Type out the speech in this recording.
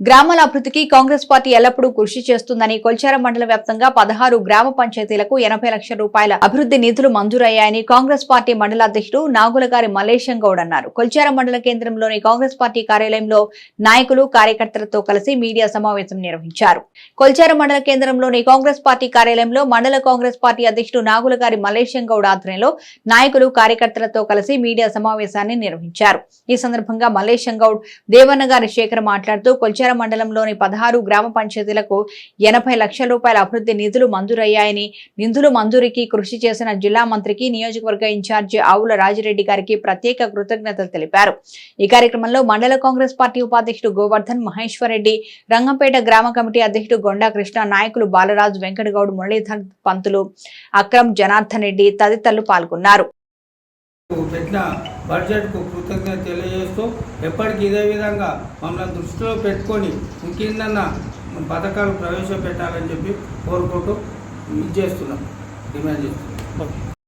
గ్రామాల అభివృద్ధికి కాంగ్రెస్ పార్టీ ఎల్లప్పుడూ కృషి చేస్తుందని కొల్చారం మండల వ్యాప్తంగా పదహారు గ్రామ పంచాయతీలకు ఎనభై లక్షల రూపాయల అభివృద్ధి నిధులు మంజూరయ్యాయని కాంగ్రెస్ పార్టీ మండల అధ్యక్షుడు నాగులగారి మల్లేశం గౌడ్ అన్నారు. కొల్చారం మండల కేంద్రంలోని కాంగ్రెస్ పార్టీ కార్యాలయంలో నాయకులు కార్యకర్తలతో కలిసి మీడియా సమావేశం నిర్వహించారు. కొల్చారం మండల కేంద్రంలోని కాంగ్రెస్ పార్టీ కార్యాలయంలో మండల కాంగ్రెస్ పార్టీ అధ్యక్షుడు నాగులగారి మల్లేశం గౌడ్ ఆధ్వర్యంలో నాయకులు కార్యకర్తలతో కలిసి మీడియా సమావేశాన్ని నిర్వహించారు. ఈ సందర్భంగా మల్లేశం గౌడ్ దేవన్న గారి శేఖర్ మాట్లాడుతూ కొల్చారం మండలంలోని పదహారు గ్రామ పంచాయతీలకు ఎనభై లక్షల రూపాయల అభివృద్ధి నిధులు మంజూరయ్యాయని నిధులు మంజూరికి కృషి చేసిన జిల్లా మంత్రికి నియోజకవర్గ ఇన్ఛార్జి ఆవుల రాజిరెడ్డి గారికి ప్రత్యేక కృతజ్ఞతలు తెలిపారు. ఈ కార్యక్రమంలో మండల కాంగ్రెస్ పార్టీ ఉపాధ్యక్షుడు గోవర్ధన్ మహేశ్వర్ రెడ్డి రంగంపేట గ్రామ కమిటీ అధ్యక్షుడు గొండా కృష్ణ నాయకులు బాలరాజు వెంకటగౌడ్ మురళీధర్ పంతులు అక్రమ్ జనార్దన్ రెడ్డి తదితరులు పాల్గొన్నారు. పెట్టిన బడ్జెట్కు కృతజ్ఞత తెలియజేస్తూ ఎప్పటికీ ఇదే విధంగా మమ్మల్ని దృష్టిలో పెట్టుకొని ఇంకిందన్న పథకాలు ప్రవేశపెట్టాలని చెప్పి కోరుకుంటూ ఇది చేస్తున్నాం. డిమాండ్ చేస్తున్నాం.